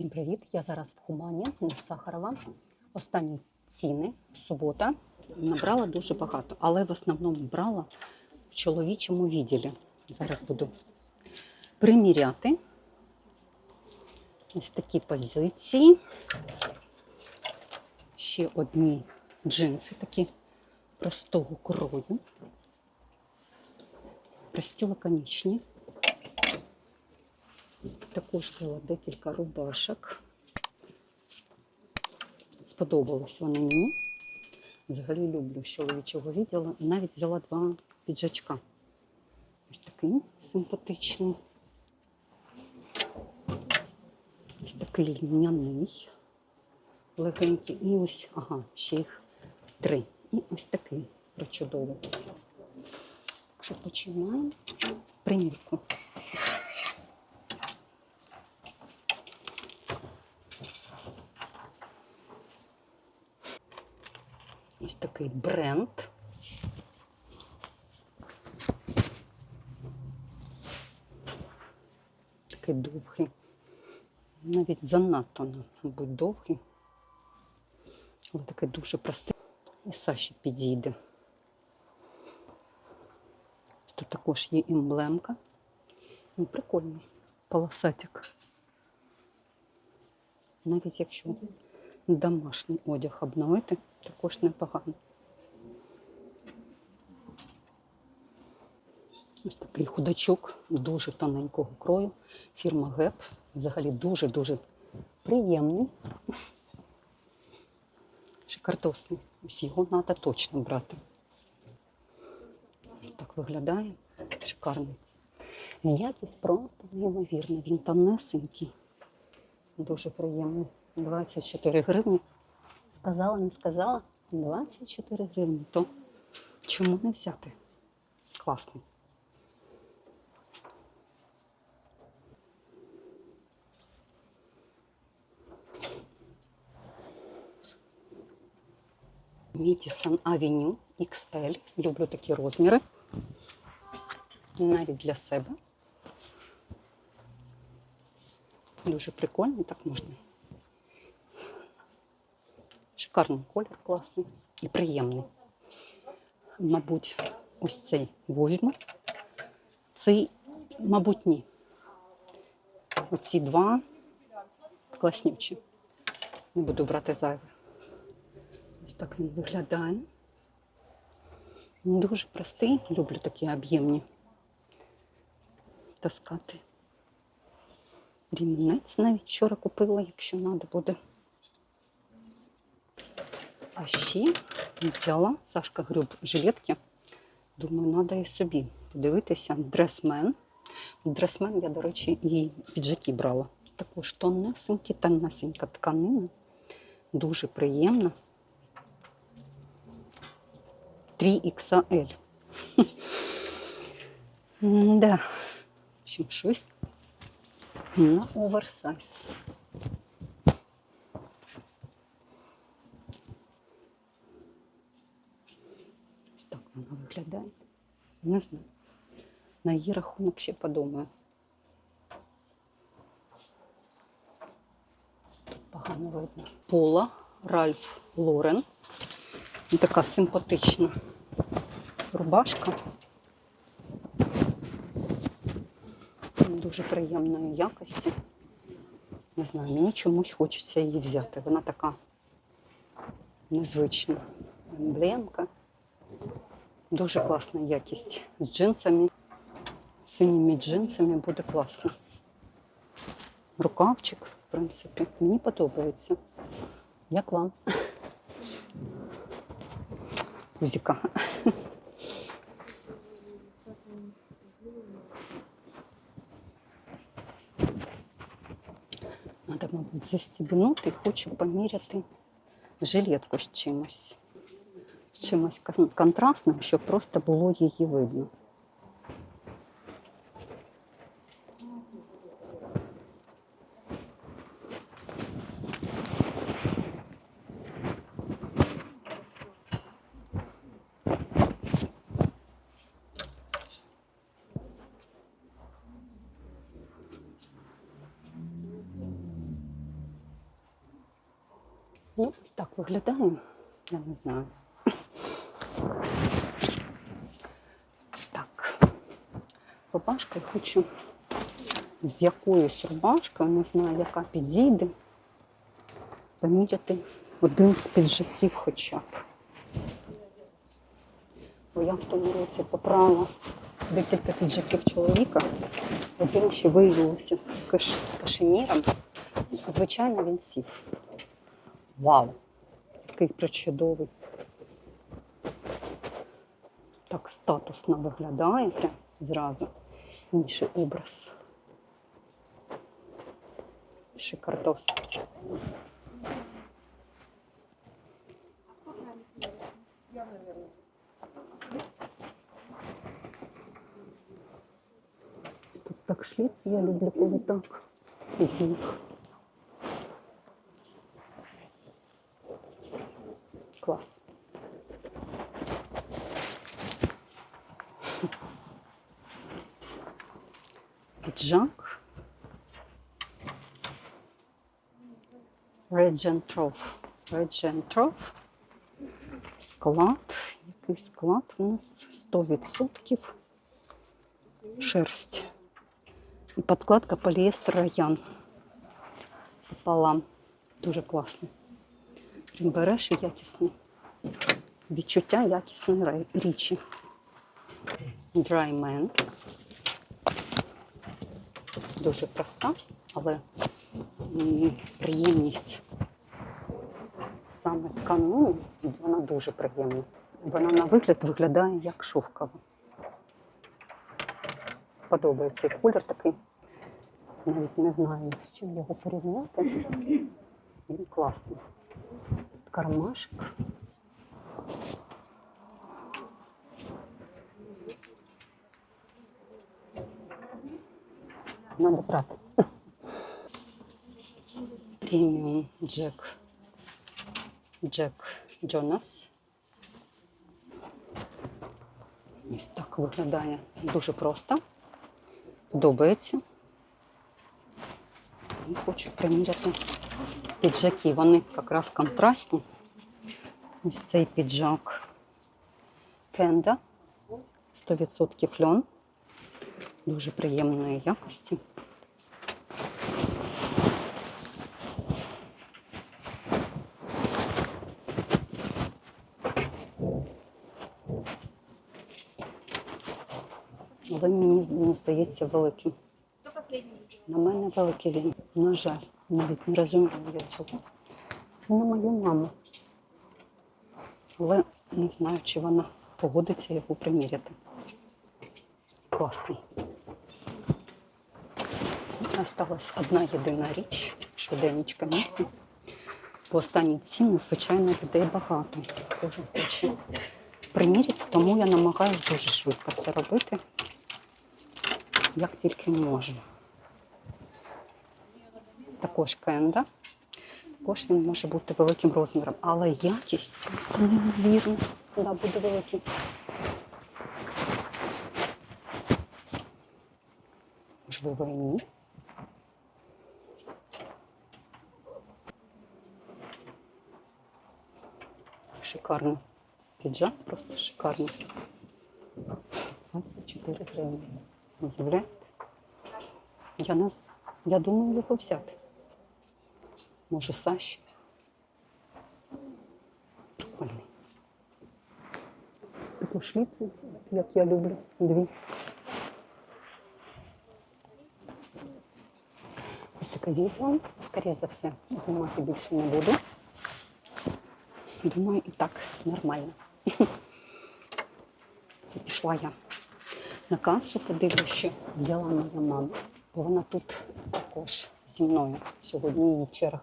Всім привіт! Я зараз в Хумані на Сахарова. Останні ціни, субота. Набрала дуже багато, але в основному брала в чоловічому відділі. Зараз буду приміряти. Ось такі позиції. Ще одні джинси такі простого крою. Прості лаконічні. Також взяла декілька рубашок. Сподобались вони мені. Взагалі люблю з чоловічого відділу. І навіть взяла два піджачка. Ось такий симпатичний. Ось такий льняний, легенький. І ось, ага, ще їх три. І ось такий причудовий. Що починаємо примірку. Ось такий бренд. Такий довгий. Навіть занадто, мабуть, довгий. Але такий дуже простий. І Саші підійде. Тут також є емблемка. Ну, прикольний полосатик. Навіть якщо домашній одяг обновити, також непогано. Ось такий худачок дуже тоненького крою. Фірма ГЕП. Взагалі дуже-дуже приємний. Шикардосний. Ось його треба точно брати. Так виглядає. Шикарний. Якість просто неймовірна. Він тонесенький. Дуже приємний. 24 гривні. Сказала, не сказала. 24 гривні. То чому не взяти? Класний. Мітісон Авеню XL. Люблю такі розміри. Навіть для себе. Дуже прикольно, так можна. Шикарний колір класний і приємний. Мабуть, ось цей візьму. Цей, мабуть, ні. Оці два класнючі. Не буду брати зайве. Ось так він виглядає. Дуже простий, люблю такі об'ємні таскати. Рівнець навіть вчора купила, якщо треба буде. А ще взяла Сашка Грюб жилетки. Думаю, треба і собі подивитися. Дресмен. Дресмен я, до речі, і піджаки брала. Також тонесенькі, тонесенька тканина. Дуже приємна. 3XL. Да. В общем, щось на оверсайз. Ось так вона виглядає. Знаю. На її рахунок ще подумаю. Тут погано видно. Пола Ральф Лорен. Така симпатична рубашка. Дуже приємної якості. Не знаю, мені чомусь хочеться її взяти. Вона така незвична. Емблемка. Дуже класна якість. З джинсами, синіми джинсами буде класно. Рукавчик, в принципі, мені подобається. Як вам? Пузіка. Треба, мабуть, застібнути. Хочу поміряти жилетку з чимось чимось контрастним, щоб просто було її видно. Ну, ось так виглядає, я не знаю. Рубашка я хочу з якоюсь рубашкою, не знаю, яка підійде, поміряти один з піджаків хоча б. Бо я в тому році попрала декілька піджаків чоловіка. Один ще виявився з кашеміром. Звичайно, він сів. Вау! Який причудовий. Так статусно виглядає прям зразу. Інший образ. Шикардос. Тут так шліц, я люблю, коли так. під них. Клас. Піджак. Реджентров. Реджентров. Склад. Який склад у нас 100% шерсть. І подкладка поліестер раян. Пополам. Дуже класно. Прям береш і якісний. Відчуття якісної ре- річі. Дуже проста, але приємність саме тканини, вона дуже приємна. Вона на вигляд виглядає як шовкова. Подобається колір такий. Навіть не знаю, з чим його порівняти. Він класний. Кармашик. Надо брати. Преміум Джек. Джек Джонас. Ось так виглядає дуже просто. Подобається. І хочу приміряти піджаки. Вони якраз контрастні. Ось цей піджак Кенда. 100% льон. Дуже приємної якості. Але мені, мені здається великим. На мене великий він. На жаль, навіть не розумію я цього. Це на мою маму. Але не знаю, чи вона погодиться його приміряти. Класний. Осталась одна єдина річ, швиденечка мірка. По останній ціні, звичайно, людей багато. Кожен хоче приміряти, тому я намагаюся дуже швидко це робити, як тільки можу. Також кенда. Також він може бути великим розміром, але якість просто неймовірна. Да, буде великий. Можливо, і ні. Шикарний піджак, просто шикарний. 24 гривні. Уявляєте? Я, не... я думаю його взяти. Може, Саші. Прикольний. Таку шліцу, як я люблю, дві. Ось таке відео. Скоріше за все, знімати більше не буду. Думаю, і так нормально. Це пішла я на касу, подивлюсь, що взяла моя мама, бо вона тут також зі мною. Сьогодні її черга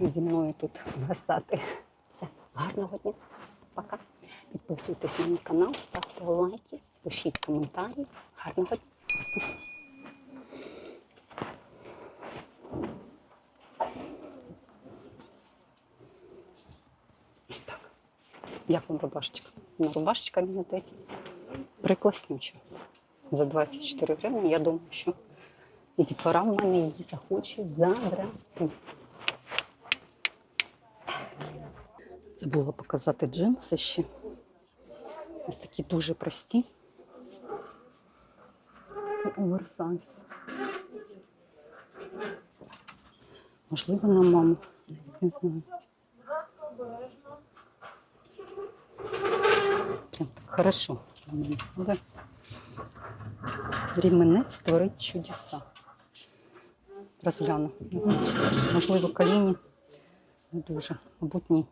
зі мною тут гасати. Все, гарного дня. Пока. Підписуйтесь на мій канал, ставте лайки, пишіть коментарі. Гарного дня. Як вам рубашечка? Ну, рубашечка, мені здається, прикласнюча. За 24 гривні, я думаю, що і дітвора в мене її захоче забрати. Забула показати джинси ще. Ось такі дуже прості. Оверсайз. Можливо, на маму. Не знаю. Прям хорошо. Але Ріменець творить чудеса. Розгляну. Не знаю. Можливо, коліні. Не дуже. Мабуть, ні.